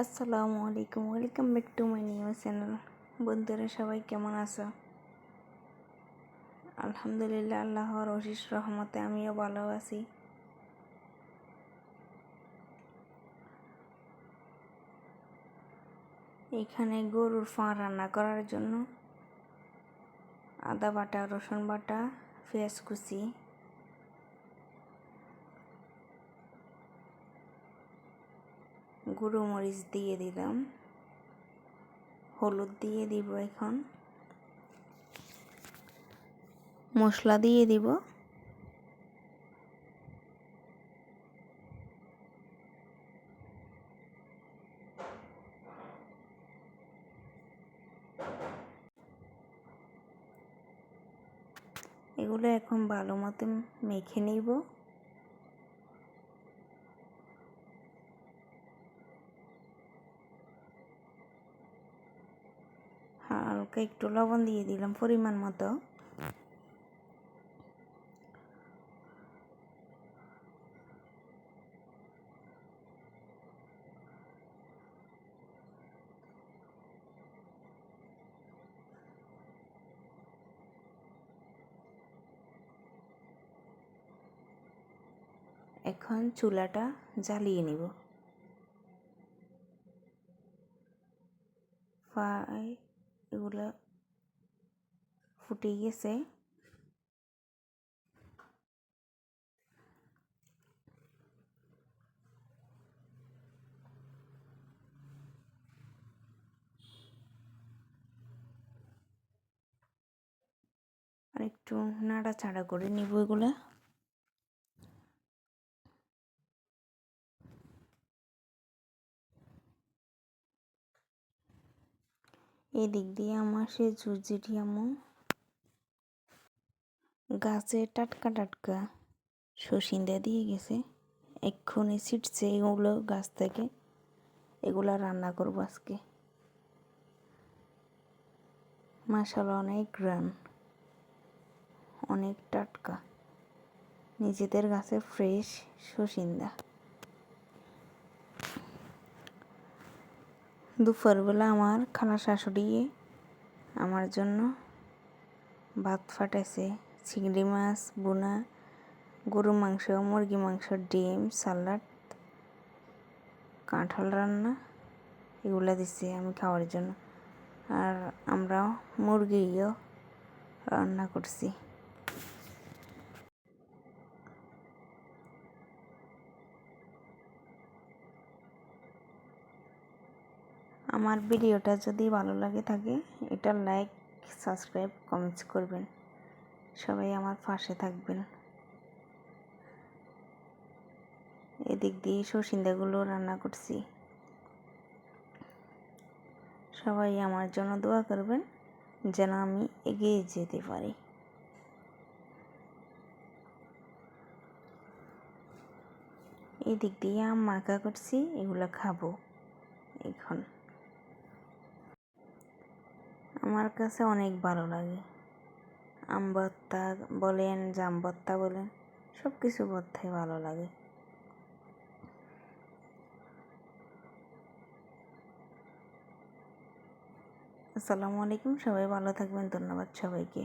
আসসালামু আলাইকুম, welcome back to my new channel. বন্ধুরা, সবাই কেমন আছো? আলহামদুলিল্লাহ, আল্লাহর অশিস রহমতে আমিও ভালো আছি। এখানে গরুর ফা রান্না করার জন্য আদা বাটা, রসুন বাটা, পেঁয়াজ কুচি গুঁড়ো মরিচ দিয়ে দিলাম। হলুদ দিয়ে দিব এখন। মশলা দিয়ে দিব। এগুলো এখন ভালো মতো মেখে নিব। হালকা একটু লবণ দিয়ে দিলাম পরিমাণ মতো। এখন চুলাটা জ্বালিয়ে নিব। ফ্রাই এগুলো ফুটে গেছে। আর একটু নাড়াচাড়া করে নিব এগুলো। এদিক দিয়ে আমার সে আমু গাছে টাটকা টাটকা শসিন্দা দিয়ে গেছে। এক্ষুনি ছিটছে এগুলো গাছ থেকে। এগুলো রান্না করব আজকে। মাসাল অনেক রান। অনেক টাটকা। নিজেদের গাছে ফ্রেশ শসিন্দা দুপুরবেলা আমার খালা শাশুড়ি আমার জন্য ভাত ফাটাইছে, চিংড়ি মাছ বোনা গরু মাংস, মুরগি মাংস, ডিম, সালাড, কাঁঠাল রান্না এগুলো দিছে আমি খাওয়ার জন্য। আর আমরা মুরগিও রান্না করছি। আমার ভিডিওটা যদি ভালো লাগে থাকে, এটা লাইক সাবস্ক্রাইব কমেন্টস করবেন। সবাই আমার পাশে থাকবেন। এদিক দিয়ে সসিন্দাগুলো রান্না করছি। সবাই আমার জন্য দোয়া করবেন, যেন আমি এগিয়ে যেতে পারি। এদিক দিয়ে আম মাখা করছি, এগুলো খাব এখন। আমার কাছে অনেক ভালো লাগে। আম ভর্তা বলেন, জাম ভর্তা বলেন সব কিছু ভর্তাই ভালো লাগে। আসসালামু আলাইকুম, সবাই ভালো থাকবেন, ধন্যবাদ সবাইকে।